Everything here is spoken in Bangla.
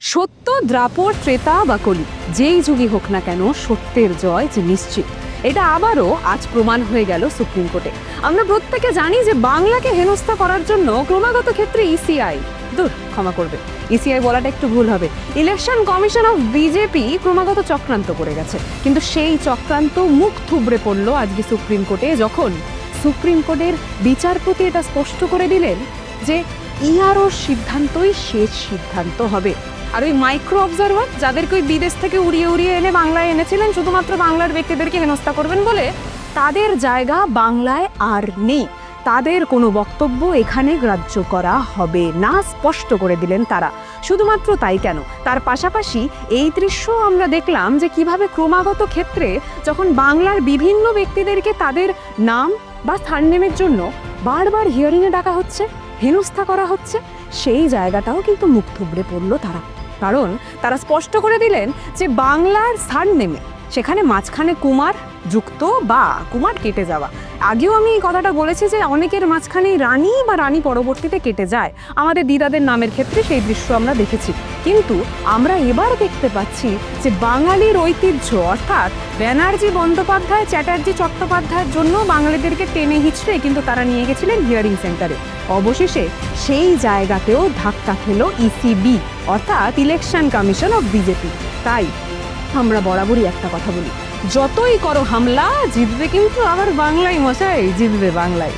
সত্য, দ্রাপর, ত্রেতা বা কলি, যেই যুগই হোক না কেন সত্যের জয় যে নিশ্চিত। এটা আবারও আজ প্রমাণ হয়ে গেল সুপ্রিম কোর্টে। আমরা প্রত্যেকে জানি যে বাংলাকে হেনস্থা করার জন্য ক্রমাগত ক্ষেত্রে ইসিআই দূর, ক্ষমা করবে। ইসিআই বলাটা একটু ভুল হবে। ইলেকশন কমিশন অফ বিজেপি ক্রমাগত চক্রান্ত করে গেছে। কিন্তু সেই চক্রান্ত মুখ থুবড়ে পড়ল আজকে সুপ্রিম কোর্টে, যখন সুপ্রিম কোর্টের বিচারপতি এটা স্পষ্ট করে দিলেন যে ইআরওর সিদ্ধান্তই শেষ সিদ্ধান্ত হবে। আর ওই মাইক্রো অবজারভার যাদেরকে ওই বিদেশ থেকে উড়িয়ে উড়িয়ে এনে বাংলায় এনেছিলেন, শুধুমাত্র বাংলার ব্যক্তিদেরকে হেনস্থা করবেন বলে তাদের জায়গা বাংলায় আর নেই। তাদের কোনো বক্তব্য এখানে গ্রাহ্য করা হবে না, স্পষ্ট করে দিলেন তারা। শুধুমাত্র তাই কেন? তার পাশাপাশি এই দৃশ্য আমরা দেখলাম যে কীভাবে ক্রমাগত ক্ষেত্রে যখন বাংলার বিভিন্ন ব্যক্তিদেরকে তাদের নাম বা স্থান নেমের জন্য বারবার হিয়ারিংয়ে ডাকা হচ্ছে হেনস্থা করা হচ্ছে, সেই জায়গাটাও কিন্তু মুখ থুবড়ে পড়ল তারা। কারণ তারা স্পষ্ট করে দিলেন যে বাংলার সার নেমে, সেখানে মাঝখানে কুমার যুক্ত বা কুমার কেটে যাওয়া। আগেও আমি এই কথাটা বলেছি যে অনেকের মাঝখানে রানী বা রানী পরবর্তীতে কেটে যায়। আমাদের দিদাদের নামের ক্ষেত্রে সেই দৃশ্য আমরা দেখেছি। কিন্তু আমরা এবার দেখতে পাচ্ছি যে বাঙালির ঐতিহ্য, অর্থাৎ ব্যানার্জি বন্দ্যোপাধ্যায়, চ্যাটার্জি চট্টোপাধ্যায়ের জন্য বাঙালিদেরকে টেনে হিচড়ে কিন্তু তারা নিয়ে গেছিলেন হিয়ারিং সেন্টারে। অবশেষে সেই জায়গাতেও ধাক্কা খেলো ইসিবি অর্থাৎ ইলেকশন কমিশন অফ বিজেপি। তাই আমরা বরাবরই একটা কথা বলি। যতই করো হামলা জিতবে কিন্তু আবার বাংলায় মশাই জিতবে বাংলায়